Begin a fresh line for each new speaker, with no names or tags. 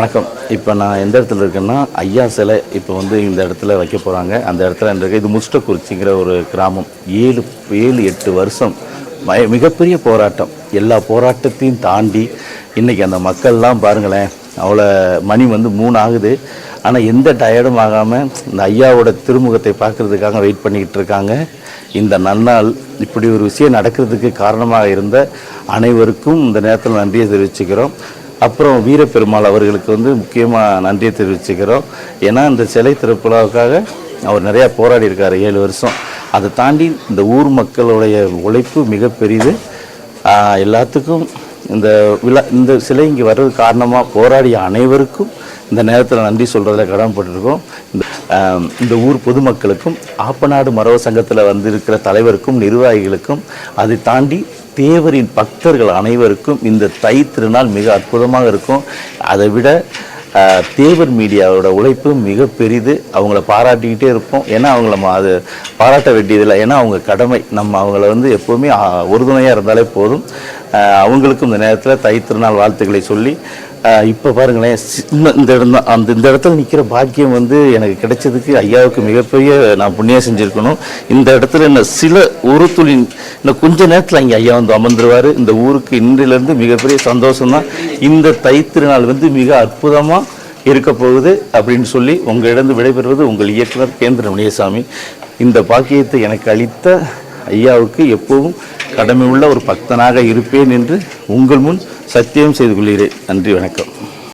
வணக்கம். இப்போ நான் எந்த இடத்துல இருக்கேன்னா ஐயா சிலை இப்போ வந்து இந்த இடத்துல வைக்க போகிறாங்க அந்த இடத்துல இருக்கு இது முஸ்டக்குறிச்சிங்கிற ஒரு கிராமம். ஏழு ஏழு எட்டு வருஷம் மய- மிகப்பெரிய போராட்டம். எல்லா போராட்டத்தையும் தாண்டி இன்றைக்கி அந்த மக்கள்லாம் பாருங்களேன் அவ்வளோ மணி வந்து மூணு ஆகுது ஆனால் எந்த டயர்டும் ஆகாமல் இந்த ஐயாவோட திருமுகத்தை பார்க்கறதுக்காக வெயிட் பண்ணிக்கிட்டு இருக்காங்க. இந்த நன்னாள் இப்படி ஒரு விஷயம் நடக்கிறதுக்கு காரணமாக இருந்த அனைவருக்கும் இந்த நேரத்தில் நன்றியை தெரிவிச்சுக்கிறோம். அப்புறம் வீரப்பெருமாள் அவர்களுக்கு வந்து முக்கியமாக நன்றியை தெரிவிச்சுக்கிறோம். ஏன்னா இந்த சிலை திறப்புலாவுக்காக அவர் நிறையா போராடி இருக்கார் ஏழு வருஷம். அதை தாண்டி இந்த ஊர் மக்களுடைய உழைப்பு மிகப்பெரியது எல்லாத்துக்கும் இந்த விழா இந்த சிலை இங்கே வர்றது காரணமாக போராடிய அனைவருக்கும் இந்த நேரத்தில் நன்றி சொல்கிறதில் கடமைப்பட்டிருக்கோம். இந்த இந்த ஊர் பொதுமக்களுக்கும் ஆப்பநாடு மரவ சங்கத்தில் வந்திருக்கிற தலைவருக்கும் நிர்வாகிகளுக்கும் அதை தாண்டி தேவரின் பக்தர்கள் அனைவருக்கும் இந்த தை திருநாள் மிக அற்புதமாக இருக்கும். அதை விட தேவர் மீடியாவோட உழைப்பு மிக பெரிது. அவங்கள பாராட்டிக்கிட்டே இருப்போம். ஏன்னா அவங்கள நம்ம அது பாராட்ட வேண்டியதில்லை. ஏன்னா அவங்க கடமை. நம்ம அவங்கள வந்து எப்போவுமே உறுதுணையாக இருந்தாலே போதும். அவங்களுக்கும் இந்த நேரத்தில் தை திருநாள் வாழ்த்துக்களை சொல்லி இப்போ பாருங்களேன் சின்ன இந்த இடம் தான். அந்த இந்த இடத்துல நிற்கிற பாக்கியம் வந்து எனக்கு கிடைச்சதுக்கு ஐயாவுக்கு மிகப்பெரிய நான் புண்ணியம் செஞ்சுருக்கணும். இந்த இடத்துல என்ன சில ஒரு துளி இன்னும் கொஞ்ச நேரத்தில் அங்கே ஐயா வந்து அமர்ந்துருவார். இந்த ஊருக்கு இன்றிலிருந்து மிகப்பெரிய சந்தோஷம் தான் இந்த தைத்திருநாள் வந்து மிக அற்புதமாக இருக்க போகுது அப்படின்னு சொல்லி உங்களிடம் விடைபெறுவது உங்கள் இயக்குனர் கேந்திர முனியசாமி. இந்த பாக்கியத்தை எனக்கு அளித்த ஐயாவுக்கு எப்பவும் கடமை உள்ள ஒரு பக்தனாக இருப்பேன் என்று உங்கள் முன் சத்தியம் செய்து கொள்கிறேன். நன்றி வணக்கம்.